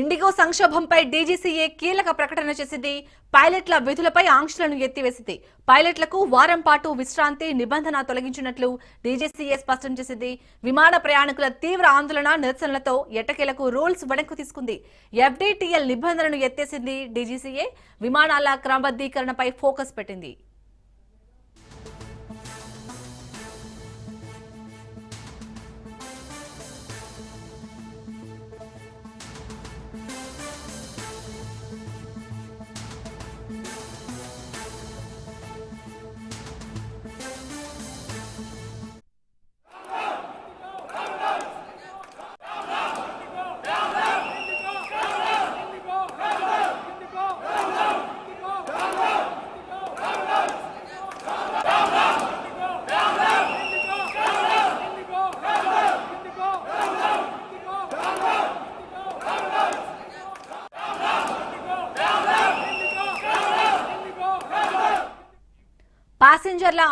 IndiGo సంక్షోభంపై DGCA కీలక ప్రకటన చేసింది. పైలట్ల విధులపై ఆంక్షలను ఎత్తివేసింది. పైలట్లకు వారం పాటు విశ్రాంతి నిబంధన తొలగించినట్లు డీజీసీఏ స్పష్టం చేసింది. విమాన ప్రయాణికుల తీవ్ర ఆందోళన నిరసనలతో ఎట్టకేలకు రూల్స్ వెనక్కు తీసుకుంది. ఎఫ్డీటీఎల్ నిబంధనను ఎత్తేసింది డీజీసీఏ. విమానాల క్రమబద్దీకరణపై ఫోకస్ పెట్టింది.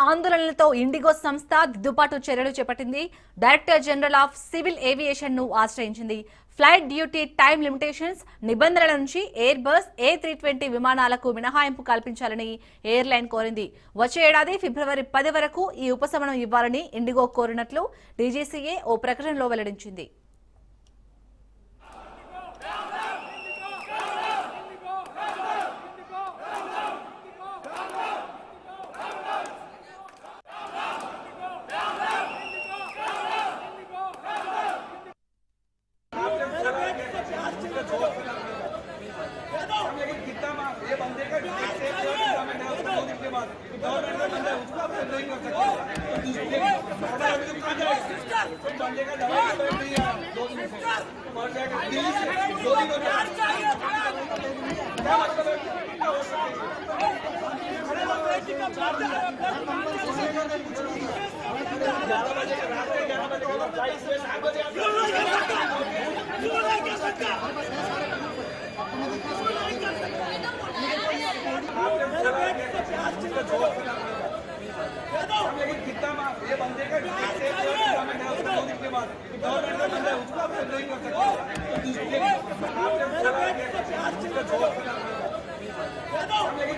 ఆందోళనలతో ఇండిగో సంస్థ దిద్దుబాటు చర్యలు చేపట్టింది. డైరెక్టర్ జనరల్ ఆఫ్ సివిల్ ఏవియేషన్ను ఆశ్రయించింది. ఫ్లైట్ డ్యూటీ టైం లిమిటేషన్స్ నిబంధనల నుంచి air bus A three twenty విమానాలకు మినహాయింపు కల్పించాలని ఎయిర్లైన్ కోరింది. వచ్చే ఏడాది ఫిబ్రవరి పది వరకు ఈ ఉపశమనం ఇవ్వాలని ఇండిగో కోరినట్లు డీజీసీఏ ఓ ప్రకటనలో వెల్లడించింది.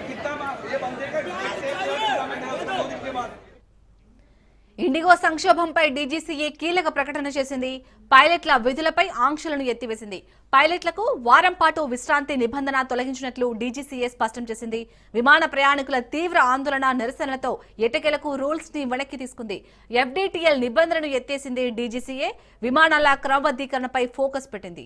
कितना ये बंदे का ఇండిగో సంక్షోభంపై డీజీసీఏ కీలక ప్రకటన చేసింది. పైలట్ల విధులపై ఆంక్షలను ఎత్తివేసింది. పైలట్లకు వారం పాటు విశ్రాంతి నిబంధన తొలగించినట్లు డీజీసీఏ స్పష్టం చేసింది. విమాన ప్రయాణికుల తీవ్ర ఆందోళన నిరసనలతో ఎటకెలకు రూల్స్ని వెనక్కి తీసుకుంది. ఎఫ్డీటీఎల్ నిబంధనను ఎత్తేసింది డీజీసీఏ. విమానాల క్రమబద్దీకరణపై ఫోకస్ పెట్టింది.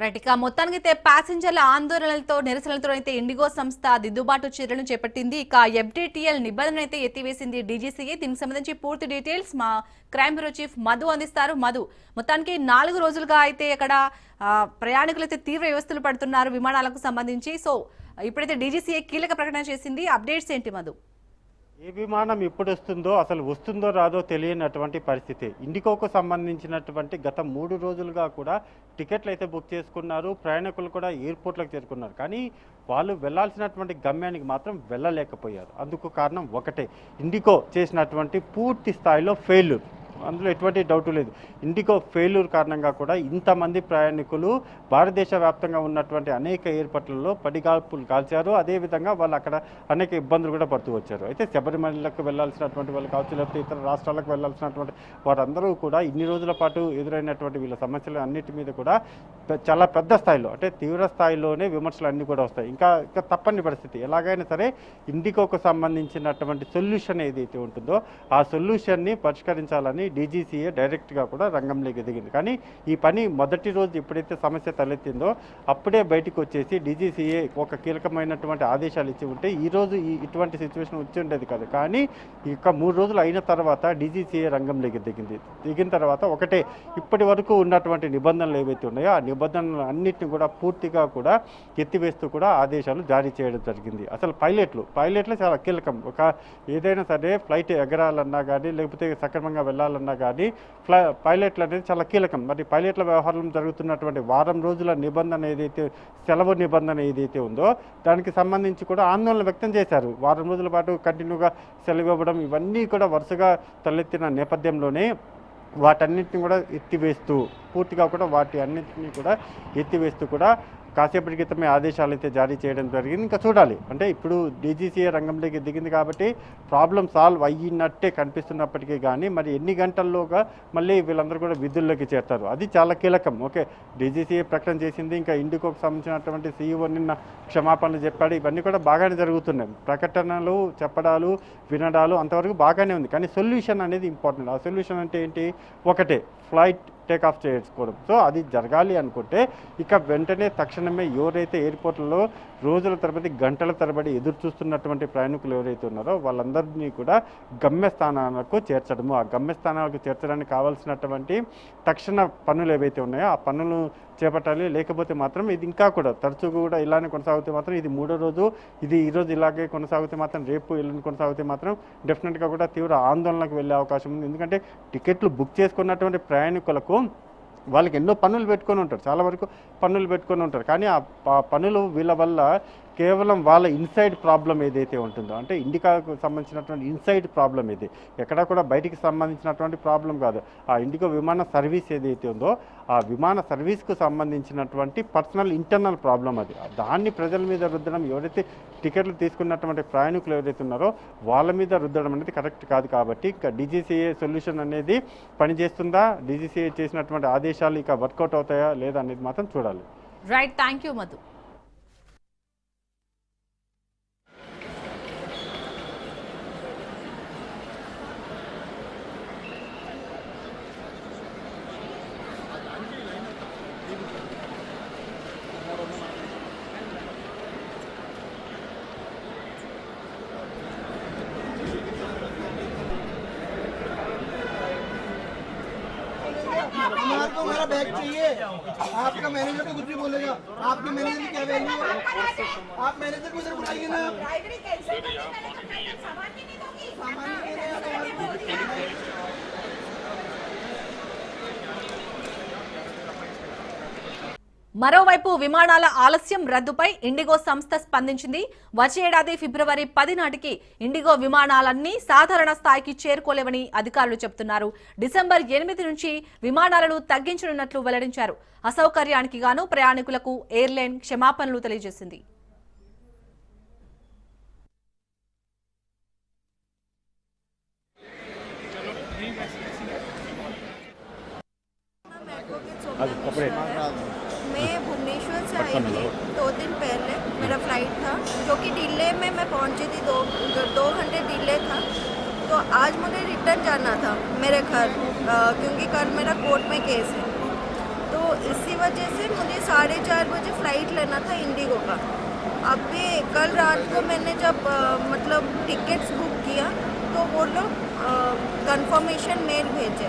రైట్ ఇక మొత్తానికి అయితే ప్యాసింజర్ల ఆందోళనలతో నిరసనలతో అయితే ఇండిగో సంస్థ దిద్దుబాటు చర్యలను చేపట్టింది. ఇక ఎఫ్డిటిఎల్ నిబంధన అయితే ఎత్తివేసింది డీజీసీఏ. దీనికి సంబంధించి పూర్తి డీటెయిల్స్ మా క్రైమ్ బ్యూరో చీఫ్ మధు అందిస్తారు. మధు మొత్తానికి నాలుగు రోజులుగా అయితే అక్కడ ప్రయాణికులు అయితే తీవ్ర వ్యవస్థలు పడుతున్నారు విమానాలకు సంబంధించి. సో ఇప్పుడైతే డీజీసీఏ కీలక ప్రకటన చేసింది. అప్డేట్స్ ఏంటి మధు? ఏ విమానం ఎప్పుడు వస్తుందో అసలు వస్తుందో రాదో తెలియనటువంటి పరిస్థితి. ఇండికోకు సంబంధించినటువంటి గత మూడు రోజులుగా కూడా టికెట్లు అయితే బుక్ చేసుకున్నారు ప్రయాణికులు కూడా ఎయిర్పోర్ట్లకు చేరుకున్నారు. కానీ వాళ్ళు వెళ్ళాల్సినటువంటి గమ్యానికి మాత్రం వెళ్ళలేకపోయారు. అందుకు కారణం ఒకటే. ఇండికో చేసినటువంటి పూర్తి స్థాయిలో ఫెయిల్యూర్. అందులో ఎటువంటి డౌట్ లేదు. ఇండికో ఫెయిల్యూర్ కారణంగా కూడా ఇంతమంది ప్రయాణికులు భారతదేశ వ్యాప్తంగా ఉన్నటువంటి అనేక ఏర్పాట్లలో పడిగాల్పులు కాల్చారు. అదేవిధంగా వాళ్ళు అక్కడ అనేక ఇబ్బందులు కూడా పడుతూ వచ్చారు. అయితే శబరిమలకు వెళ్ళాల్సినటువంటి వాళ్ళు కావచ్చు లేకపోతే ఇతర రాష్ట్రాలకు వెళ్ళాల్సినటువంటి వారందరూ కూడా ఇన్ని రోజుల పాటు ఎదురైనటువంటి వీళ్ళ సమస్యలు అన్నిటి మీద కూడా చాలా పెద్ద స్థాయిలో అంటే తీవ్ర స్థాయిలోనే విమర్శలు అన్నీ కూడా వస్తాయి. ఇంకా ఇంకా తప్పని పరిస్థితి. ఎలాగైనా సరే ఇండికోకు సంబంధించినటువంటి సొల్యూషన్ ఏదైతే ఉంటుందో ఆ సొల్యూషన్ని పరిష్కరించాలని డీజీసీఏ డైరెక్ట్గా కూడా రంగంలోకి దిగింది కానీ ఈ పని మొదటి రోజు ఎప్పుడైతే సమస్య తలెత్తిందో అప్పుడే బయటకు వచ్చేసి డీజీసీఏ ఒక కీలకమైనటువంటి ఆదేశాలు ఇచ్చి ఉంటే ఈ రోజు ఈ ఇటువంటి సిచ్యువేషన్ వచ్చి ఉండేది కాదు. కానీ ఇక మూడు రోజులు అయిన తర్వాత డీజీసీఏ రంగంలోకి దిగింది దిగిన తర్వాత ఒకటే ఇప్పటి వరకు ఉన్నటువంటి నిబంధనలు ఏవైతే ఉన్నాయో ఆ నిబంధనలు అన్నింటిని కూడా పూర్తిగా కూడా ఎత్తివేస్తూ కూడా ఆదేశాలు జారీ చేయడం జరిగింది. అసలు పైలట్లు పైలట్లు చాలా కీలకం. ఒక ఏదైనా సరే ఫ్లైట్ ఎగరాలన్నా కానీ లేకపోతే సక్రమంగా వెళ్ళాలి వెళ్ళాలన్నా కానీ ఫ్లై పైలట్లు అనేది చాలా కీలకం. మరి పైలట్ల వ్యవహారం జరుగుతున్నటువంటి వారం రోజుల నిబంధన ఏదైతే సెలవు నిబంధన ఏదైతే ఉందో దానికి సంబంధించి కూడా ఆందోళన వ్యక్తం చేశారు. వారం రోజుల పాటు కంటిన్యూగా సెలవు ఇవ్వడం ఇవన్నీ కూడా వరుసగా తలెత్తిన నేపథ్యంలోనే వాటన్నిటిని కూడా ఎత్తివేస్తూ పూర్తిగా కూడా వాటి అన్నింటినీ కూడా ఎత్తివేస్తూ కూడా కాసేపటి క్రితమే ఆదేశాలు అయితే జారీ చేయడం జరిగింది. ఇంకా చూడాలి. అంటే ఇప్పుడు డీజీసీఏ రంగంలోకి దిగింది కాబట్టి ప్రాబ్లం సాల్వ్ అయ్యినట్టే కనిపిస్తున్నప్పటికీ కానీ మరి ఎన్ని గంటల్లోగా మళ్ళీ వీళ్ళందరూ కూడా విధుల్లోకి చేస్తారు అది చాలా కీలకం. ఓకే డీజీసీఏ ప్రకటన చేసింది. ఇంకా ఇండికోకు సంబంధించినటువంటి సీఈఓ నిన్న క్షమాపణలు చెప్పాడు. ఇవన్నీ కూడా బాగానే జరుగుతున్నాయి. ప్రకటనలు చెప్పడాలు వినడాలు అంతవరకు బాగానే ఉంది. కానీ సొల్యూషన్ అనేది ఇంపార్టెంట్. ఆ సొల్యూషన్ అంటే ఏంటి? ఒకటే ఫ్లైట్ టేక్ ఆఫ్ చేసుకోవడం సో అది జరగాలి అనుకుంటే ఇక వెంటనే తక్షణమే ఎవరైతే ఎయిర్పోర్ట్లలో రోజుల తరబడి గంటల తరబడి ఎదురు చూస్తున్నటువంటి ప్రయాణికులు ఎవరైతే ఉన్నారో వాళ్ళందరినీ కూడా గమ్యస్థానాలకు చేర్చడము. ఆ గమ్యస్థానాలకు చేర్చడానికి కావాల్సినటువంటి తక్షణ పనులు ఏవైతే ఉన్నాయో ఆ పనులు చేపట్టాలి. లేకపోతే మాత్రం ఇది ఇంకా కూడా తరచూ కూడా ఇలానే కొనసాగితే మాత్రం ఇది మూడో రోజు ఇది ఈరోజు ఇలాగే కొనసాగితే మాత్రం రేపు ఇల్లు కొనసాగితే మాత్రం డెఫినెట్గా కూడా తీవ్ర ఆందోళనకు వెళ్ళే అవకాశం ఉంది. ఎందుకంటే టికెట్లు బుక్ చేసుకున్నటువంటి ప్రయాణికులకు వాళ్ళకి ఎన్నో పనులు పెట్టుకొని ఉంటారు. చాలా వరకు పనులు పెట్టుకొని ఉంటారు. కానీ ఆ పనులు వీళ్ళ వల్ల కేవలం వాళ్ళ ఇన్సైడ్ ప్రాబ్లం ఏదైతే ఉంటుందో అంటే ఇండికాకు సంబంధించినటువంటి ఇన్సైడ్ ప్రాబ్లం ఇది ఎక్కడా కూడా బయటికి సంబంధించినటువంటి ప్రాబ్లం కాదు. ఆ ఇండిగో విమాన సర్వీస్ ఏదైతే ఉందో ఆ విమాన సర్వీస్కు సంబంధించినటువంటి పర్సనల్ ఇంటర్నల్ ప్రాబ్లం అది. దాన్ని ప్రజల మీద రుద్దడం ఎవరైతే టికెట్లు తీసుకున్నటువంటి ప్రయాణికులు ఎవరైతే ఉన్నారో వాళ్ళ మీద రుద్దడం అనేది కరెక్ట్ కాదు కాబట్టి ఇక డీజీసీఏ సొల్యూషన్ అనేది పనిచేస్తుందా? డీజీసీఏ చేసినటువంటి ఆదేశాలు ఇక వర్కౌట్ అవుతాయా లేదా అనేది మాత్రం చూడాలి. రైట్ థ్యాంక్ యూ మధు चाहिए। आपका मैनेजर को कुछ भी बोलेगा। आपके मैनेजर की क्या वैल्यू है? आप मैनेजर को इधर बुलाइए ना। तो सामान మరోవైపు విమానాల ఆలస్యం రద్దుపై ఇండిగో సంస్థ స్పందించింది. వచ్చే ఏడాది ఫిబ్రవరి పది నాటికి ఇండిగో విమానాలన్నీ సాధారణ స్థాయికి చేరుకోలేవని అధికారులు చెబుతున్నారు. డిసెంబర్ ఎనిమిది నుంచి విమానాలను తగ్గించనున్నట్లు వెల్లడించారు. అసౌకర్యానికి గాను ప్రయాణికులకు ఎయిర్లైన్ క్షమాపణలు తెలియజేసింది. అది दो दिन पहले मेरा फ़्लाइट था जो कि डिले में मैं पहुँची थी दो दो घंटे डिले था। तो आज मुझे रिटर्न जाना था मेरे घर क्योंकि कल मेरा कोर्ट में केस है। तो इसी वजह से मुझे साढ़े चार बजे फ़्लाइट लेना था इंडिगो का। अभी कल रात को मैंने जब अ, मतलब टिकट्स बुक किया तो वो लोग कंफर्मेशन मेल भेजे।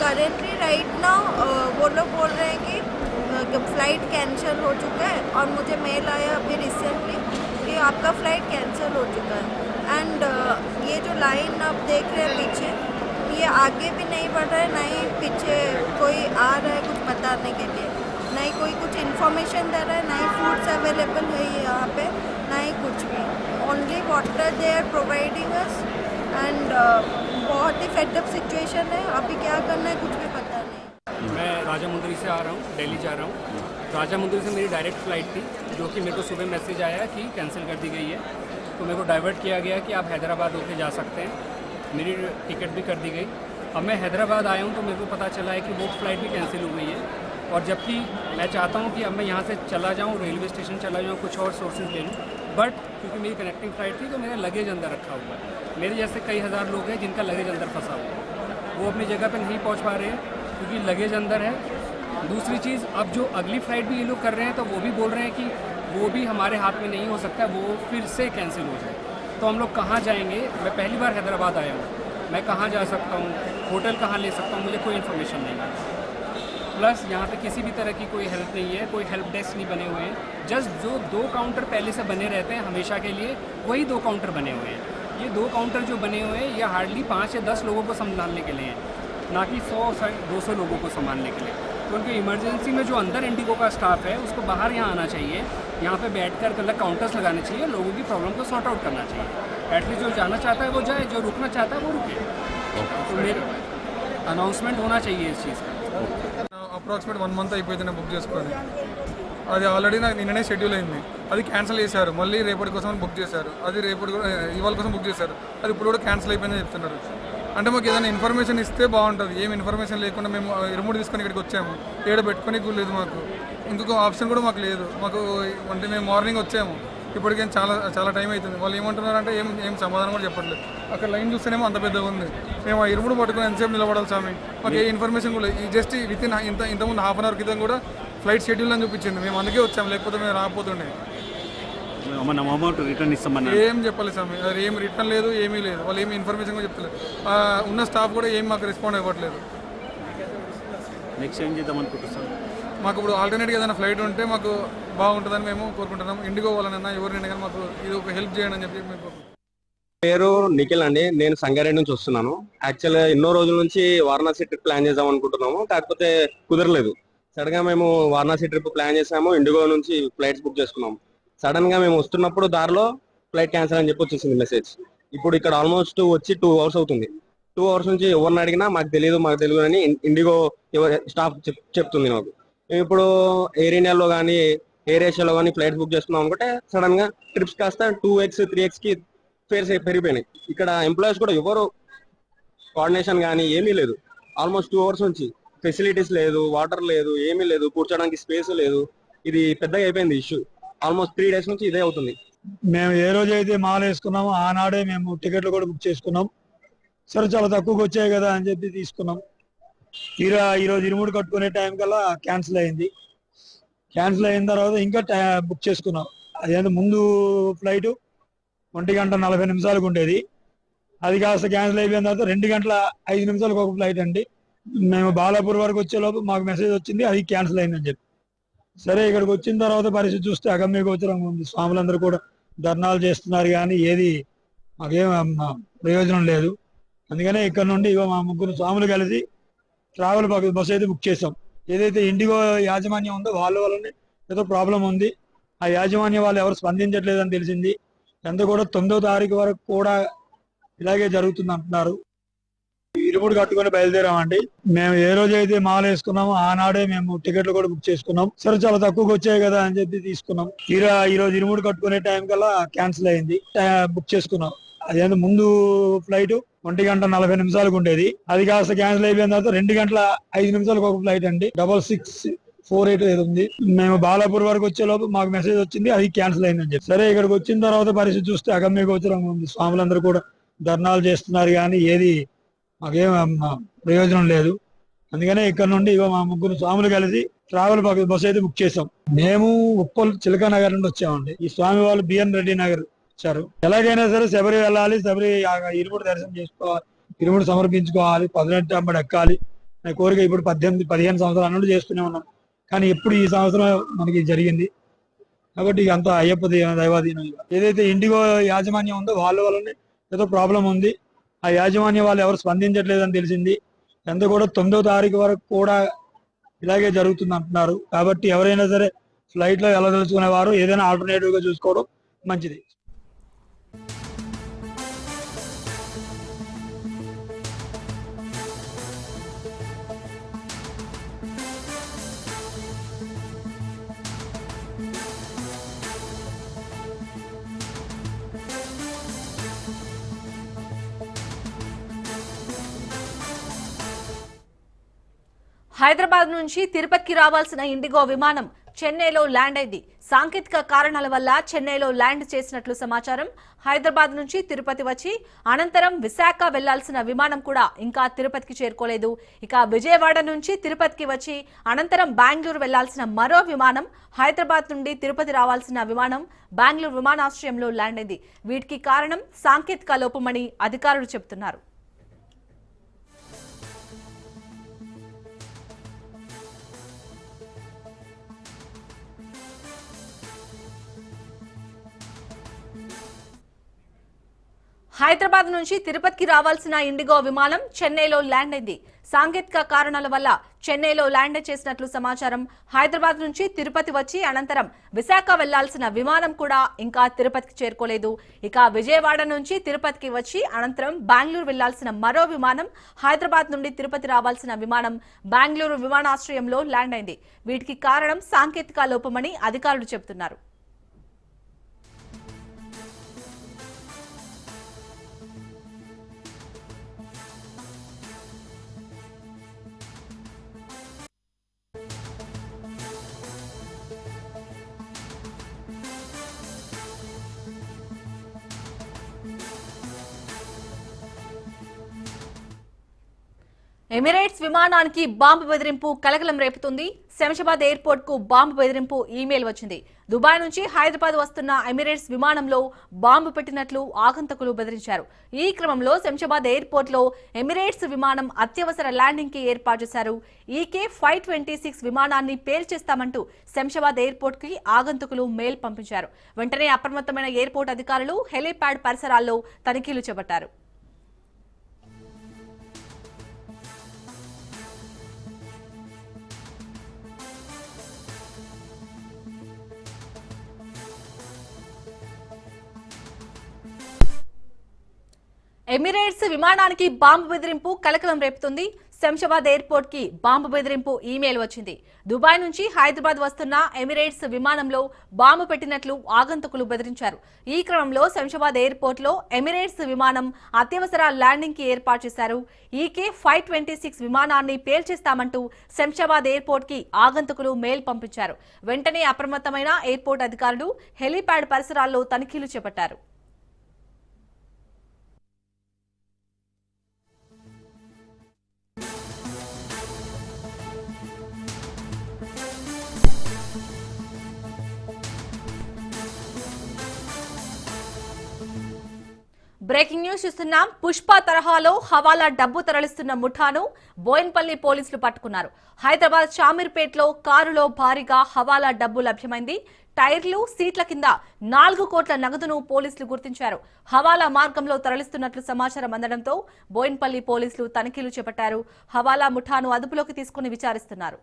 करेंटली राइट नाउ वो लोग बोल रहे हैं कि फ़्लाइट कैंसिल हो चुका है और मुझे मेल आया अभी रिसेंटली कि आपका फ़्लाइट कैंसिल हो चुका है। एंड ये जो लाइन आप देख रहे हैं पीछे, ये आगे भी नहीं बढ़ रहा है, ना ही पीछे कोई आ रहा है कुछ बताने के लिए। ना ही कोई कुछ इन्फॉर्मेशन दे रहा है, ना ही फूड्स अवेलेबल है यहाँ पे, ना ही कुछ भी। Only water they are providing and बहुत ही फेडअप सिचुएशन है। अभी क्या करना है, कुछ भी राजा मुंदरी से आ रहा हूँ, दिल्ली जा रहा हूँ। राजा से मेरी डायरेक्ट फ़्लाइट थी, जो कि मेरे को सुबह मैसेज आया कि कैंसिल कर दी गई है। तो मेरे को डाइवर्ट किया गया कि आप हैदराबाद होके जा सकते हैं। मेरी टिकट भी कर दी गई। अब मैं हैदराबाद आया हूँ तो मेरे को पता चला है कि वो फ़्लाइट भी कैंसिल हो गई है। और जबकि मैं चाहता हूँ कि अब मैं यहाँ से चला जाऊँ रेलवे स्टेशन चला जाऊँ, कुछ और सोर्सेज ले लूँ। बट क्योंकि मेरी कनेक्टिंग फ़्लाइट थी तो मेरा लगेज अंदर रखा हुआ है। मेरे जैसे कई हज़ार लोग हैं जिनका लगेज अंदर फंसा हुआ है। वो अपनी जगह पर नहीं पहुँच पा रहे हैं। क्योंकि लगेज अंदर है। दूसरी चीज़, अब जो अगली फ़्लाइट भी ये लोग कर रहे हैं तो वो भी बोल रहे हैं कि वो भी हमारे हाथ में नहीं हो सकता, वो फिर से कैंसिल हो जाए। तो हम लोग कहाँ जाएँगे? मैं पहली बार हैदराबाद आया हूँ। मैं कहाँ जा सकता हूँ? होटल कहाँ ले सकता हूँ? मुझे कोई इन्फॉर्मेशन नहीं है। प्लस यहाँ पे किसी भी तरह की कोई हेल्प नहीं है, कोई हेल्प डेस्क नहीं बने हुए हैं। जस्ट जो दो काउंटर पहले से बने रहते हैं हमेशा के लिए, वही दो काउंटर बने हुए हैं। ये दो काउंटर जो बने हुए हैं, ये हार्डली पाँच या दस लोगों को संभालने के लिए हैं। ना कि सौ दो सौ लोगों को संभालने के लिए तो उनके इमरजेंसी में जो अंदर इंडिगो का स्टाफ है उसको बाहर यहाँ आना चाहिए यहाँ पे बैठकर अलग काउंटर्स लगाने चाहिए लोगों की प्रॉब्लम को सॉर्ट आउट करना चाहिए एटलीस्ट जो जाना चाहता है वो जाए जो रुकना चाहता है वो रुके तो मेरे अनाउंसमेंट होना चाहिए इस चीज़ का అప్రాక్సిమేట్ వన్ మంత్ అయిపోయింది నేను బుక్ చేసుకొని అది ఆల్రెడీ నాకు నిన్ననే షెడ్యూల్ అయింది అది క్యాన్సిల్ చేశారు మళ్ళీ రేపటి కోసం బుక్ చేశారు అది రేపటి కూడా ఇవాళ కోసం బుక్ చేశారు అది ఇప్పుడు కూడా క్యాన్సిల్ అయిపోయిందని చెప్తున్నారు అంటే మాకు ఏదైనా ఇన్ఫర్మేషన్ ఇస్తే బాగుంటుంది. ఏం ఇన్ఫర్మేషన్ లేకుండా మేము ఇరుముడు తీసుకొని ఇక్కడికి వచ్చాము. ఏడ పెట్టుకొని లేదు మాకు. ఇంకొక ఆప్షన్ కూడా మాకు లేదు. మాకు అంటే మేము మార్నింగ్ వచ్చాము. ఇప్పటికేం చాలా చాలా టైం అవుతుంది. వాళ్ళు ఏమంటున్నారంటే ఏం ఏం సమాధానం కూడా చెప్పట్లేదు. అక్కడ లైన్ చూస్తేనేమో అంత పెద్దగా ఉంది. మేము ఆ ఇరుముడు పట్టుకుని ఎంతసేపు నిలబడాలి స్వామి? మాకు ఏ ఇన్ఫర్మేషన్ కూడా ఈ జస్ట్ విత్ ఇన్ ఇంత ఇంతకుముందు హాఫ్ అన్ అవర్ క్రితం కూడా ఫ్లైట్ షెడ్యూల్ అని చూపించింది మేము అందుకే వచ్చాము. లేకపోతే మేము రాకపోతుండే. మన అమౌంట్ రిటర్న్ ఇస్తామన్నా? ఏం చెప్పాలి స్వామి? అది ఏం రిటర్న్ లేదు ఏమీ లేదు. వాళ్ళు ఏమి ఇన్ఫర్మేషన్ కూడా చెప్తలేదు ఆ, ఉన్న స్టాఫ్ కూడా ఏం మాకు రెస్పాండ్ ఇవ్వట్లేదు నెక్స్ట్ ఏం చేద్దాం అనుకుంటున్నాం మాకు ఇప్పుడు ఆల్టర్నేట్గా ఏదైనా ఫ్లైట్ ఉంటే మాకు బాగుంటుందని మేము కోరుకుంటున్నాం. ఇండిగో వాళ్ళనన్నా ఎవరినైనా కానీ మాకు ఇది ఒక హెల్ప్ చేయండి అని చెప్పి మేము కోరుకుంటున్నాం. పేరు నిఖిల్ అండి. నేను సంగారెడ్డి నుంచి వస్తున్నాను. యాక్చువల్ ఎన్నో రోజుల నుంచి వారణాసి ట్రిప్ ప్లాన్ చేద్దాం అనుకుంటున్నాము. కాకపోతే కుదరలేదు. సడన్గా మేము వారణాసి ట్రిప్ ప్లాన్ చేసాము. ఇండిగో నుంచి ఫ్లైట్స్ బుక్ చేసుకున్నాము. సడన్గా మేము వస్తున్నప్పుడు దారిలో ఫ్లైట్ క్యాన్సిల్ అని చెప్పి వచ్చేసింది మెసేజ్ ఇప్పుడు ఇక్కడ ఆల్మోస్ట్ వచ్చి టూ అవర్స్ అవుతుంది. టూ అవర్స్ నుంచి ఎవరిని అడిగినా మాకు తెలియదు మాకు తెలియదు అని ఇండిగో స్టాఫ్ చెప్తుంది నాకు మేము ఇప్పుడు ఎయిర్ ఇండియాలో కానీ ఎయిర్ ఏషియాలో కానీ ఫ్లైట్స్ బుక్ చేసుకున్నాం అనుకుంటే సడన్గా ట్రిప్స్ కాస్త టూ ఎక్స్ త్రీ ఎక్స్కి ఫేర్స్ పెరిగిపోయినాయి. ఇక్కడ ఎంప్లాయీస్ కూడా ఎవరు కోఆర్డినేషన్ కానీ ఏమీ లేదు. ఆల్మోస్ట్ టూ అవర్స్ నుంచి ఫెసిలిటీస్ లేదు వాటర్ లేదు ఏమీ లేదు కూర్చోడానికి స్పేస్ లేదు. ఇది పెద్దగా అయిపోయింది ఇష్యూ ఆల్మోస్ట్ త్రీ డేస్ నుంచి ఇదే అవుతుంది. మేము ఏ రోజు అయితే మాల వేసుకున్నామో ఆనాడే మేము టికెట్లు కూడా బుక్ చేసుకున్నాం. సరే చాలా తక్కువకి వచ్చాయి కదా అని చెప్పి తీసుకున్నాం. తీరా ఈరోజు ఇరుముడు కట్టుకునే టైం కల్లా క్యాన్సిల్ అయింది. క్యాన్సిల్ అయిన తర్వాత ఇంకా టై- బుక్ చేసుకున్నాం. అదేంటి ముందు ఫ్లైట్ ఒంటి గంట నలభై నిమిషాలకు ఉండేది. అది కాస్త క్యాన్సిల్ అయిపోయిన తర్వాత రెండు గంటల ఐదు నిమిషాలకు ఒక ఫ్లైట్ అండి. మేము బాలాపూర్ వరకు వచ్చే లోపు మాకు మెసేజ్ వచ్చింది అది క్యాన్సిల్ అయిందని చెప్పి. సరే ఇక్కడికి వచ్చిన తర్వాత పరిస్థితి చూస్తే అగమ్య గోచరంగా ఉంది. స్వాములందరూ కూడా ధర్నాలు చేస్తున్నారు కానీ ఏది మాకేం ప్రయోజనం లేదు. అందుకనే ఇక్కడ నుండి ఇగో మా ముగ్గురు స్వాములు కలిసి ట్రావెల్ బస్ అయితే బుక్ చేసాం ఏదైతే ఇండిగో యాజమాన్యం ఉందో వాళ్ళ వల్లనే ఏదో ప్రాబ్లం ఉంది. ఆ యాజమాన్యం వాళ్ళు ఎవరు స్పందించట్లేదని తెలిసింది. ఎంత కూడా తొమ్మిదో తారీఖు వరకు కూడా ఇలాగే జరుగుతుంది అంటున్నారు ఇరుముడు కట్టుకొని బయలుదేరామండి. మేము ఏ రోజు అయితే మాల వేసుకున్నాము ఆనాడే మేము టికెట్లు కూడా బుక్ చేసుకున్నాం. సరే చాలా తక్కువకి వచ్చాయి కదా అని చెప్పి తీసుకున్నాం. తీరా ఈ రోజు ఇరుముడు కట్టుకునే టైం కల్లా క్యాన్సిల్ అయింది. బుక్ చేసుకున్నాం. అదేంటి ముందు ఫ్లైట్ ఒంటి గంట నలభై నిమిషాలకు ఉండేది. అది కాస్త క్యాన్సిల్ అయిపోయిన తర్వాత రెండు గంటల ఐదు నిమిషాలకు ఒక ఫ్లైట్ అండి. డబల్ సిక్స్ ఫోర్ ఎయిట్ ఏదో ఉంది. మేము బాలాపూర్ వరకు వచ్చే లోపు మాకు మెసేజ్ వచ్చింది అది క్యాన్సిల్ అయిందని చెప్పి. సరే ఇక్కడికి వచ్చిన తర్వాత పరిస్థితి చూస్తే అగమ్య గోచరం ఉంది. స్వాములందరూ కూడా ధర్నాలు చేస్తున్నారు కానీ ఏది మాకేం ప్రయోజనం లేదు. అందుకనే ఇక్కడ నుండి ఇగో మా ముగ్గురు స్వాములు కలిసి ట్రావెల్ బస్సు అయితే బుక్ చేసాం మేము ఉప్పల్ చిలకా నగర్ నుండి వచ్చామండి. ఈ స్వామి వాళ్ళు బిఎన్ రెడ్డి నగర్ వచ్చారు. ఎలాగైనా సరే శబరి వెళ్ళాలి శబరి ఇరుముడు దర్శనం చేసుకోవాలి ఇరుముడు సమర్పించుకోవాలి పదినెట్టు అమ్మడి ఎక్కాలి అనే కోరిక ఇప్పుడు పద్దెనిమిది పదిహేను సంవత్సరాల నుండి చేస్తూనే ఉన్నాం. కానీ ఎప్పుడు ఈ సంవత్సరం మనకి జరిగింది. కాబట్టి ఇక అయ్యప్ప దైవాధీనం ఏదైతే ఇండిగో యాజమాన్యం ఉందో వాళ్ళ వల్లనే ఏదో ప్రాబ్లం ఉంది. ఆ యాజమాన్యం వాళ్ళు ఎవరు స్పందించట్లేదని తెలిసింది. ఎంత కూడా తొమ్మిదో తారీఖు వరకు కూడా ఇలాగే జరుగుతుంది అంటున్నారు. కాబట్టి ఎవరైనా సరే ఫ్లైట్లో వెళ్ళదలుచుకునే వారు ఏదైనా ఆల్టర్నేటివ్గా చూసుకోవడం మంచిది. హైదరాబాద్ నుంచి తిరుపతికి రావాల్సిన ఇండిగో విమానం చెన్నైలో ల్యాండ్ అయింది. సాంకేతిక కారణాల వల్ల చెన్నైలో ల్యాండ్ చేసినట్లు సమాచారం. హైదరాబాద్ నుంచి తిరుపతి వచ్చి అనంతరం విశాఖ వెళ్ళాల్సిన విమానం కూడా ఇంకా తిరుపతికి చేరుకోలేదు. ఇక విజయవాడ నుంచి తిరుపతికి వచ్చి అనంతరం బెంగళూరు వెళ్ళాల్సిన మరో విమానం హైదరాబాద్ నుండి తిరుపతి రావాల్సిన విమానం బెంగళూరు విమానాశ్రయంలో ల్యాండ్ అయింది. వీటికి కారణం సాంకేతిక లోపమని అధికారులు చెబుతున్నారు. హైదరాబాద్ నుంచి తిరుపతికి రావాల్సిన ఇండిగో విమానం చెన్నైలో ల్యాండ్ అయింది. సాంకేతిక కారణాల వల్ల చెన్నైలో ల్యాండ్ చేసినట్లు సమాచారం. హైదరాబాద్ నుంచి తిరుపతి వచ్చి అనంతరం విశాఖ వెళ్ళాల్సిన విమానం కూడా ఇంకా తిరుపతికి చేరుకోలేదు. ఇక విజయవాడ నుంచి తిరుపతికి వచ్చి అనంతరం బెంగళూరు వెళ్ళాల్సిన మరో విమానం హైదరాబాద్ నుండి తిరుపతి రావాల్సిన విమానం బెంగళూరు విమానాశ్రయంలో ల్యాండ్ అయింది. వీటికి కారణం సాంకేతిక లోపమని అధికారులు చెబుతున్నారు. ఎమిరేట్స్ విమానానికి బాంబు బెదిరింపు కలకలం రేపుతుంది. శంషాబాద్ ఎయిర్పోర్ట్కు బాంబు బెదిరింపు ఈమెయిల్ వచ్చింది. దుబాయ్ నుంచి హైదరాబాద్ వస్తున్న ఎమిరేట్స్ విమానంలో బాంబు పెట్టినట్లు ఆగంతకులు బెదిరించారు. ఈ క్రమంలో శంషాబాద్ ఎయిర్పోర్ట్లో ఎమిరేట్స్ విమానం అత్యవసర ల్యాండింగ్కి ఏర్పాటు చేశారు. ఈకే ఫైవ్ ట్వంటీ సిక్స్ విమానాన్ని పేల్చేస్తామంటూ శంషాబాద్ ఎయిర్పోర్ట్కి ఆగంతకులు మెయిల్ పంపించారు. వెంటనే అప్రమత్తమైన ఎయిర్పోర్ట్ అధికారులు హెలీప్యాడ్ పరిసరాల్లో తనిఖీలు చేపట్టారు. ఎమిరేట్స్ విమానానికి బాంబు బెదిరింపు కలకలం రేపుతుంది. శంషాబాద్ ఎయిర్పోర్ట్కి బాంబు బెదిరింపు ఈమెయిల్ వచ్చింది. దుబాయ్ నుంచి హైదరాబాద్ వస్తున్న ఎమిరేట్స్ విమానంలో బాంబు పెట్టినట్లు ఆగంతకులు బెదిరించారు. ఈ క్రమంలో శంషాబాద్ ఎయిర్పోర్ట్లో ఎమిరేట్స్ విమానం అత్యవసర ల్యాండింగ్కి ఏర్పాటు చేశారు. ఈకే ఫైవ్ ట్వంటీ సిక్స్ విమానాన్ని పేల్చేస్తామంటూ శంషాబాద్ ఎయిర్పోర్ట్కి ఆగంతకులు మెయిల్ పంపించారు. వెంటనే అప్రమత్తమైన ఎయిర్పోర్ట్ అధికారులు హెలీప్యాడ్ పరిసరాల్లో తనిఖీలు చేపట్టారు. బ్రేకింగ్ న్యూస్ చూస్తున్నాం. పుష్ప తరహాలో హవాలా డబ్బు తరలిస్తున్న ముఠాను బోయిన్పల్లి పోలీసులు పట్టుకున్నారు. హైదరాబాద్ షామీర్పేట్లో కారులో భారీగా హవాలా డబ్బు లభ్యమైంది. టైర్లు సీట్ల కింద నాలుగు కోట్ల నగదును పోలీసులు గుర్తించారు. హవాలా మార్గంలో తరలిస్తున్నట్లు సమాచారం అందడంతో బోయిన్పల్లి పోలీసులు తనిఖీలు చేపట్టారు. హవాలా ముఠాను అదుపులోకి తీసుకుని విచారిస్తున్నారు.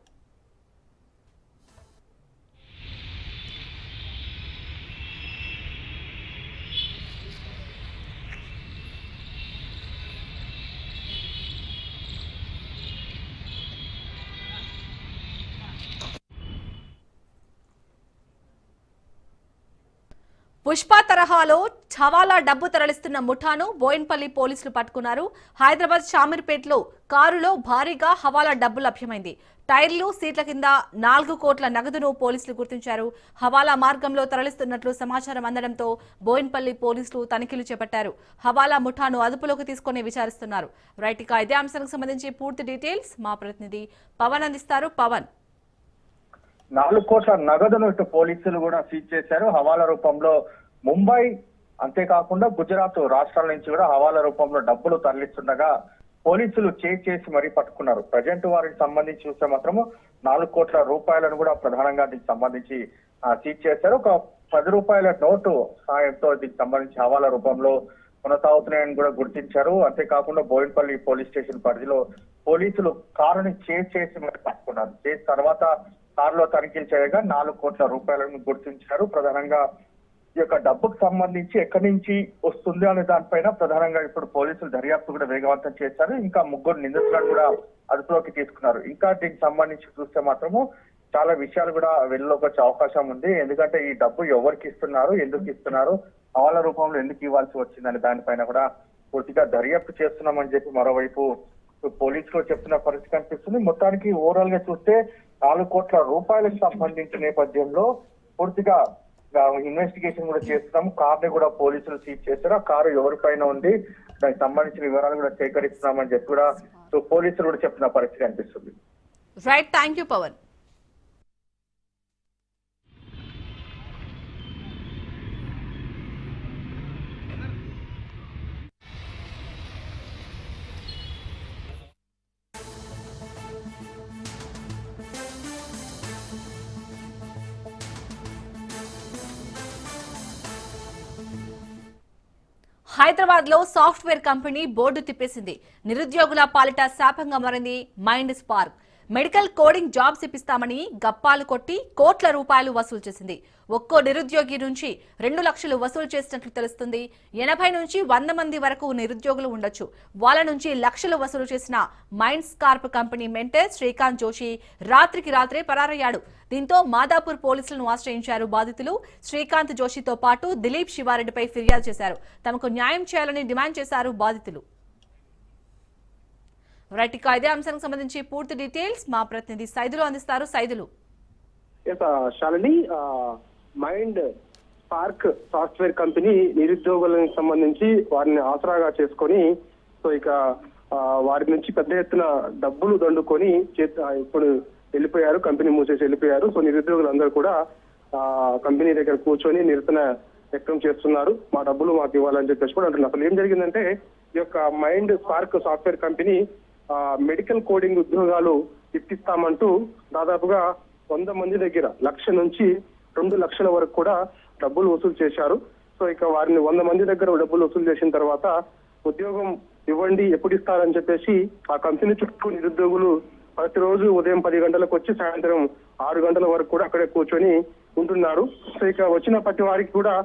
పుష్ప తరహాలో చవాలా డబ్బు తరలిస్తున్న ముఠాను బోయిన్పల్లి పోలీసులు పట్టుకున్నారు. హైదరాబాద్ షామీర్పేటలో కారులో భారీగా హవాలా డబ్బు లభ్యమైంది. టైర్లు సీట్ల కింద నాలుగు కోట్ల నగదును పోలీసులు గుర్తించారు. హవాలా మార్గంలో తరలిస్తున్నట్లు సమాచారం అందడంతో బోయిన్పల్లి పోలీసులు తనిఖీలు చేపట్టారు. హవాలా ముఠాను అదుపులోకి తీసుకుని విచారిస్తున్నారు. రైట్ ఇక ఇదే అంశానికి సంబంధించి పూర్తి డీటెయిల్స్ మా ప్రతినిధి పవన్ అందిస్తారు. పవన్ నాలుగు కోట్ల నగదును ఇటు పోలీసులు కూడా సీజ్ చేశారు. హవాలా రూపంలో ముంబై అంతేకాకుండా గుజరాత్ రాష్ట్రాల నుంచి కూడా హవాలా రూపంలో డబ్బులు తరలిస్తుండగా పోలీసులు చేజ్ చేసి మరీ పట్టుకున్నారు. ప్రజెంట్ వారికి సంబంధించి చూస్తే మాత్రము నాలుగు కోట్ల రూపాయలను కూడా ప్రధానంగా దీనికి సంబంధించి సీజ్ చేశారు. ఒక పది రూపాయల నోటు సాయంతో దీనికి సంబంధించి హవాలా రూపంలో కొనసాగుతున్నాయని కూడా గుర్తించారు. అంతేకాకుండా బోయిన్పల్లి పోలీస్ స్టేషన్ పరిధిలో పోలీసులు కారుని చేజ్ చేసి మరి పట్టుకున్నారు. చేసి తర్వాత కారులో తనిఖీలు చేయగా నాలుగు కోట్ల రూపాయలను గుర్తించారు. ప్రధానంగా ఈ యొక్క డబ్బుకు సంబంధించి ఎక్కడి నుంచి వస్తుంది అనే దానిపైన ప్రధానంగా ఇప్పుడు పోలీసులు దర్యాప్తు కూడా వేగవంతం చేశారు. ఇంకా ముగ్గురు నిందితులను కూడా అదుపులోకి తీసుకున్నారు. ఇంకా దీనికి సంబంధించి చూస్తే మాత్రము చాలా విషయాలు కూడా వెళ్ళలోకి వచ్చే అవకాశం ఉంది. ఎందుకంటే ఈ డబ్బు ఎవరికి ఇస్తున్నారు ఎందుకు ఇస్తున్నారు హవాల రూపంలో ఎందుకు ఇవ్వాల్సి వచ్చిందనే దానిపైన కూడా పూర్తిగా దర్యాప్తు చేస్తున్నామని చెప్పి మరోవైపు పోలీసులు చెప్తున్న పరిస్థితి కనిపిస్తుంది. మొత్తానికి ఓవరాల్గా చూస్తే నాలుగు కోట్ల రూపాయలకు సంబంధించిన నేపథ్యంలో పూర్తిగా ఇన్వెస్టిగేషన్ కూడా చేస్తున్నాము. కార్ని కూడా పోలీసులు సీజ్ చేశారు. ఆ కారు ఎవరిపైన ఉంది? దానికి సంబంధించిన వివరాలు కూడా సేకరిస్తున్నామని చెప్పి కూడా సో పోలీసులు కూడా చెప్తున్న పరిస్థితి అనిపిస్తుంది. రైట్ థ్యాంక్ యూ పవన్ హైదరాబాద్లో సాఫ్ట్వేర్ కంపెనీ బోర్డు తిప్పేసింది. నిరుద్యోగుల పాలిట శాపంగా మారింది mind spark. Medical coding jobs ఇప్పిస్తామని గప్పాలు కొట్టి కోట్ల రూపాయలు వసూలు చేసింది. ఒక్కో నిరుద్యోగి నుంచి రెండు లక్షలు వసూలు చేసినట్లు తెలుస్తుంది. ఎనభై నుంచి వంద మంది వరకు నిరుద్యోగులు ఉండొచ్చు. వాళ్ళ నుంచి లక్షలు వసూలు చేసిన minds corp company mentor Srikanth Joshi రాత్రికి రాత్రే పరారయ్యాడు. దీంతో మాదాపూర్ పోలీసులను ఆశ్రయించారు బాధితులు. శ్రీకాంత్ జోషితో పాటు దిలీప్ శివారెడ్డిపై ఫిర్యాదు చేశారు. తమకు న్యాయం చేయాలని డిమాండ్ చేశారు బాధితులు. రైట్ ఇక ఇదే అంశానికి సంబంధించి పూర్తి డీటెయిల్స్ మా ప్రతినిధి సైదులు అందిస్తారు. Saidulu. Shalini mind spark software company నిరుద్యోగులకు సంబంధించి వారిని ఆసరాగా చేసుకొని సో ఇక వారి నుంచి పెద్ద ఎత్తున డబ్బులు దండుకొని ఇప్పుడు వెళ్ళిపోయారు కంపెనీ మూసేసి వెళ్ళిపోయారు. సో నిరుద్యోగులందరూ కూడా ఆ కంపెనీ దగ్గర కూర్చొని నిరసన వ్యక్తం చేస్తున్నారు. మా డబ్బులు మాకు ఇవ్వాలని చెప్పేసి కూడా అంటున్నారు. అసలు ఏం జరిగిందంటే ఈ యొక్క mind spark software company medical coding ఉద్యోగాలు ఇప్పిస్తామంటూ దాదాపుగా వంద మంది దగ్గర లక్ష నుంచి రెండు లక్షల వరకు కూడా డబ్బులు వసూలు చేశారు. సో ఇక వారిని వంద మంది దగ్గర డబ్బులు వసూలు చేసిన తర్వాత ఉద్యోగం ఇవ్వండి ఎప్పుడు ఇస్తారని చెప్పేసి ఆ కంపెనీ చుట్టూ నిరుద్యోగులు ప్రతిరోజు ఉదయం పది గంటలకు వచ్చి సాయంత్రం ఆరు గంటల వరకు కూడా అక్కడే కూర్చొని ఉంటున్నారు. సో ఇక వచ్చిన ప్రతి వారికి కూడా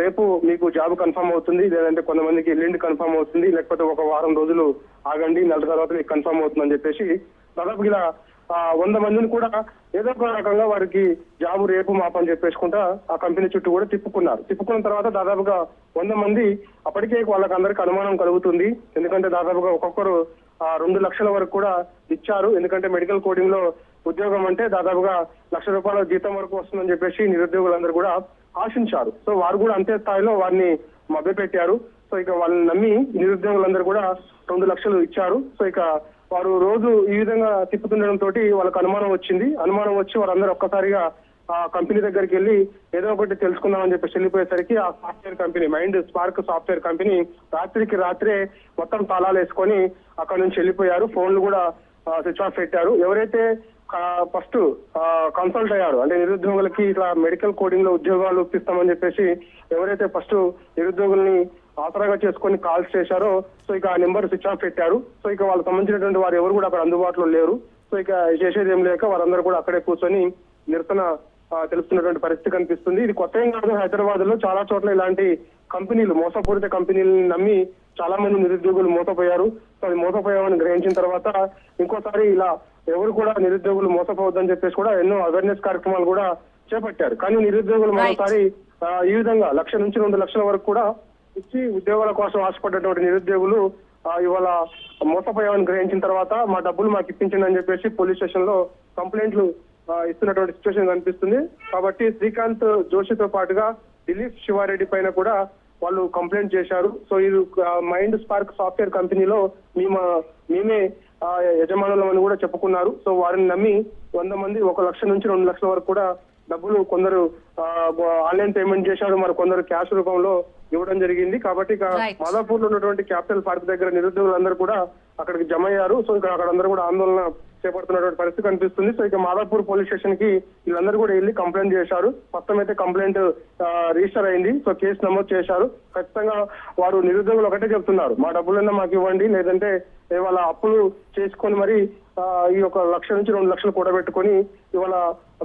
రేపు మీకు జాబ్ కన్ఫర్మ్ అవుతుంది లేదంటే కొంతమందికి ఎల్లుండి కన్ఫర్మ్ అవుతుంది లేకపోతే ఒక వారం రోజులు ఆగండి నెల తర్వాత మీకు కన్ఫర్మ్ అవుతుందని చెప్పేసి దాదాపు ఇలా వంద మందిని కూడా ఏదో ఒక రకంగా వారికి జాబ్ రేపు మాపని చెప్పేసుకుంటా ఆ కంపెనీ చుట్టూ కూడా తిప్పుకున్నారు. తిప్పుకున్న తర్వాత దాదాపుగా వంద మంది అప్పటికే వాళ్ళకి అందరికి అనుమానం కలుగుతుంది. ఎందుకంటే దాదాపుగా ఒక్కొక్కరు ఆ రెండు లక్షల వరకు కూడా ఇచ్చారు. ఎందుకంటే మెడికల్ కోడింగ్లో ఉద్యోగం అంటే దాదాపుగా లక్ష రూపాయల జీతం వరకు వస్తుందని చెప్పేసి నిరుద్యోగులందరూ కూడా ఆశించారు. సో వారు కూడా అంతే స్థాయిలో వారిని మభ్యపెట్టారు. సో ఇక వాళ్ళని నమ్మి నిరుద్యోగులందరూ కూడా రెండు లక్షలు ఇచ్చారు. సో ఇక వారు రోజు ఈ విధంగా తిప్పుతుండడం తోటి వాళ్ళకి అనుమానం వచ్చింది. అనుమానం వచ్చి వారందరూ ఒక్కసారిగా ఆ కంపెనీ దగ్గరికి వెళ్ళి ఏదో ఒకటి తెలుసుకుందామని చెప్పి వెళ్ళిపోయేసరికి ఆ software company mind spark software company రాత్రికి రాత్రే మొత్తం తాళాలు వేసుకొని అక్కడ నుంచి వెళ్ళిపోయారు. ఫోన్లు కూడా స్విచ్ ఆఫ్ పెట్టారు. ఎవరైతే ఫస్ట్ కన్సల్ట్ అయ్యారు. అంటే నిరుద్యోగులకి ఇట్లా మెడికల్ కోడింగ్లో ఉద్యోగాలు ఇప్పిస్తామని చెప్పేసి ఎవరైతే ఫస్ట్ నిరుద్యోగుల్ని ఆసరాగా చేసుకొని కాల్స్ చేశారో సో ఇక ఆ నెంబర్ స్విచ్ ఆఫ్ పెట్టారు. సో ఇక వాళ్ళకి సంబంధించినటువంటి వారు ఎవరు కూడా అక్కడ అందుబాటులో లేరు. సో ఇక చేసేది ఏం లేక వారందరూ కూడా అక్కడే కూర్చొని నిరసన తెలుస్తున్నటువంటి తెలుపుతున్నటువంటి పరిస్థితి కనిపిస్తుంది. ఇది కొత్త ఏం కాదు. హైదరాబాద్లో చాలా చోట్ల ఇలాంటి కంపెనీలు మోసపూరిత కంపెనీలను నమ్మి చాలా మంది నిరుద్యోగులు మూతపోయారు సో అది మూతపోయామని గ్రహించిన తర్వాత ఇంకోసారి ఇలా ఎవరు కూడా నిరుద్యోగులు మోసపోవద్దని చెప్పేసి కూడా ఎన్నో అవేర్నెస్ కార్యక్రమాలు కూడా చేపట్టారు. కానీ నిరుద్యోగులు. మరోసారి ఈ విధంగా లక్ష నుంచి రెండు లక్షల వరకు కూడా ఇచ్చి ఉద్యోగాల కోసం ఆశపడ్డటువంటి నిరుద్యోగులు ఇవాళ మోసపోయామని గ్రహించిన తర్వాత మా డబ్బులు మాకు ఇప్పించండి అని చెప్పేసి పోలీస్ స్టేషన్లో కంప్లైంట్లు ఇస్తున్నటువంటి సిచ్యువేషన్ కనిపిస్తుంది. కాబట్టి శ్రీకాంత్ జోషితో పాటుగా దిలీప్ శివారెడ్డి పైన కూడా వాళ్ళు కంప్లైంట్ చేశారు. సో ఇది మైండ్ స్పార్క్ సాఫ్ట్వేర్ కంపెనీలో మేము మేమే యజమానులం అని కూడా చెప్పుకున్నారు. సో వారిని నమ్మి వంద మంది ఒక లక్ష నుంచి రెండు లక్షల వరకు కూడా డబ్బులు కొందరు ఆన్లైన్ పేమెంట్ చేశారు. మరి కొందరు క్యాష్ రూపంలో ఇవ్వడం జరిగింది. కాబట్టి. మాదాపూర్లో ఉన్నటువంటి క్యాపిటల్ పార్క్ దగ్గర నిరుద్యోగులందరూ కూడా అక్కడికి జమ అయ్యారు సో ఇక అక్కడ అందరూ కూడా ఆందోళన చేపడుతున్నటువంటి పరిస్థితి కనిపిస్తుంది. సో ఇక మాదాపూర్ పోలీస్ స్టేషన్కి వీళ్ళందరూ కూడా వెళ్ళి కంప్లైంట్ చేశారు. మొత్తం అయితే కంప్లైంట్ రిజిస్టర్ అయింది. సో కేసు నమోదు చేశారు. ఖచ్చితంగా వారు నిరుద్యోగులు ఒకటే చెప్తున్నారు. మా డబ్బులన్నా మాకు ఇవ్వండి. లేదంటే ఇవాళ అప్పులు చేసుకొని మరి ఈ యొక్క లక్ష నుంచి రెండు లక్షలు కూడబెట్టుకొని ఇవాళ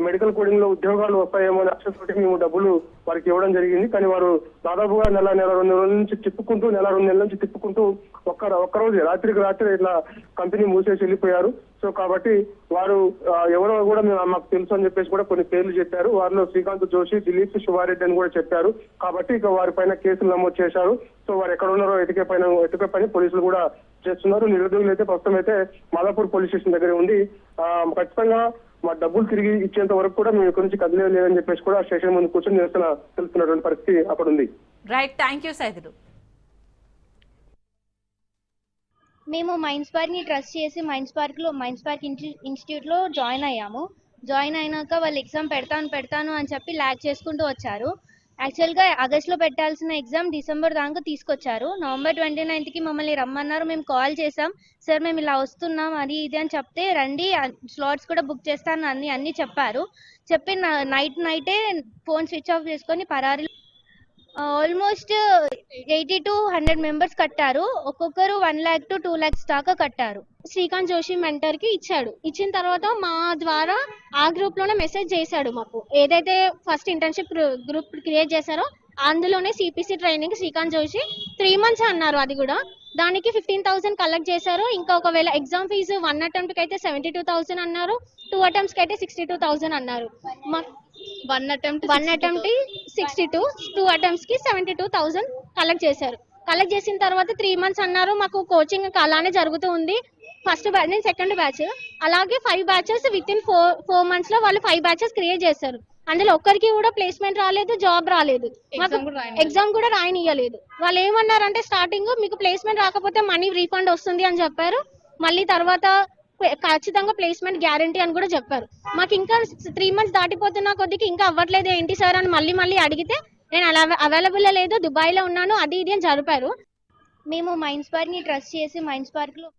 మెడికల్ కోడింగ్లో ఉద్యోగాలు వస్తాయేమో అని అక్షతోటి మేము డబ్బులు వారికి ఇవ్వడం జరిగింది. కానీ వారు దాదాపుగా నెల నెల రెండు నెలల నుంచి తిప్పుకుంటూ నెల రెండు నెలల నుంచి తిప్పుకుంటూ ఒక్క ఒక్క రోజు రాత్రికి రాత్రి ఇట్లా కంపెనీ మూసేసి వెళ్ళిపోయారు. సో కాబట్టి వారు ఎవరో కూడా మేము మాకు తెలుసు అని చెప్పేసి కూడా కొన్ని పేర్లు చెప్పారు. వారిలో శ్రీకాంత్ జోషి దిలీప్ శివారెడ్డి అని కూడా చెప్పారు. కాబట్టి ఇక వారి పైన కేసులు నమోదు చేశారు. సో వారు ఎక్కడ ఉన్నారో ఎటుకే పైన ఎటుకే పైన పోలీసులు కూడా చేస్తున్నారు. నిరుద్యోగులు అయితే ప్రస్తుతం అయితే మాదాపూర్ పోలీస్ స్టేషన్ దగ్గర ఉంది ఆ, ఖచ్చితంగా మా డబ్బులు తిరిగి ఇచ్చేంత వరకు కూడా మేము ఇక్కడి నుంచి కదిలేదు లేదని చెప్పేసి కూడా స్టేషన్ ముందు కూర్చొని నిరసన తెలుస్తున్నటువంటి పరిస్థితి అక్కడ ఉంది రైట్ థ్యాంక్ యూ సైదులు మేము మైన్స్ పార్క్ని ట్రస్ట్ చేసి మైన్స్ పార్క్లో మైండ్స్ పార్క్ ఇన్స్టిట్యూట్ ఇన్స్టిట్యూట్లో జాయిన్ అయ్యాము. జాయిన్ అయినాక వాళ్ళు ఎగ్జామ్ పెడతాను పెడతాను అని చెప్పి ల్యాక్ చేసుకుంటూ వచ్చారు. యాక్చువల్గా ఆగస్ట్లో పెట్టాల్సిన ఎగ్జామ్ డిసెంబర్ దాకా తీసుకొచ్చారు. నవంబర్ ట్వంటీ నైన్త్కి మమ్మల్ని రమ్మన్నారు. మేము కాల్ చేసాం సార్ మేము ఇలా వస్తున్నాం అది ఇది అని చెప్తే రండి స్లాట్స్ కూడా బుక్ చేస్తాను అన్ని అన్నీ చెప్పారు. చెప్పి నైట్ నైటే ఫోన్ స్విచ్ ఆఫ్ చేసుకొని పరారి almost eighty to hundred members కట్టారు. ఒక్కొక్కరు one lakh to two lakhs దాకా కట్టారు. శ్రీకాంత్ జోషి మెంటర్కి ఇచ్చాడు. ఇచ్చిన తర్వాత మా ద్వారా ఆ గ్రూప్లోనే మెసేజ్ చేశాడు మాకు. ఏదైతే ఫస్ట్ ఇంటర్న్షిప్ గ్రూప్ క్రియేట్ చేశారో అందులోనే CPC training Srikanth Joshi three months అన్నారు అది కూడా. దానికి ఫిఫ్టీన్ థౌసండ్ కలెక్ట్ చేశారు. ఇంకా ఒకవేళ ఎగ్జామ్ ఫీజు వన్ అటెంప్ట్కి అయితే సెవెంటీ టూ థౌసండ్ అన్నారు. టూ అటెంప్ట్స్కి అయితే సిక్స్టీ టూ థౌసండ్ అన్నారు one attempt one attempt sixty two two అటెంప్ట్స్కి seventy two thousand collect చేశారు. కలెక్ట్ చేసిన తర్వాత త్రీ మంత్స్ అన్నారు మాకు కోచింగ్ అలానే జరుగుతూ ఉంది. ఫస్ట్ బ్యాచ్ నేను సెకండ్ బ్యాచ్ అలాగే five batches with in four four మంత్స్లో వాళ్ళు ఫైవ్ బ్యాచెస్ క్రియేట్ చేశారు. అందులో ఒక్కరికి కూడా ప్లేస్మెంట్ రాలేదు జాబ్ రాలేదు. మాకు ఎగ్జామ్ కూడా రాయనియలేదు వాళ్ళు ఏమన్నారంటే స్టార్టింగ్ మీకు ప్లేస్మెంట్ రాకపోతే మనీ రీఫండ్ వస్తుంది అని చెప్పారు. మళ్ళీ తర్వాత ఖచ్చితంగా ప్లేస్మెంట్ గ్యారంటీ అని కూడా చెప్పారు. మాకు ఇంకా త్రీ మంత్స్ దాటిపోతున్న కొద్దికి ఇంకా అవ్వట్లేదు ఏంటి సార్ అని మళ్ళీ మళ్ళీ అడిగితే నేను అలా అవైలబుల్ లేదు దుబాయ్లో ఉన్నాను అది ఇది అని జరిపారు. మేము మైన్స్ పార్క్ని ట్రస్ట్ చేసి మైన్స్ పార్క్లో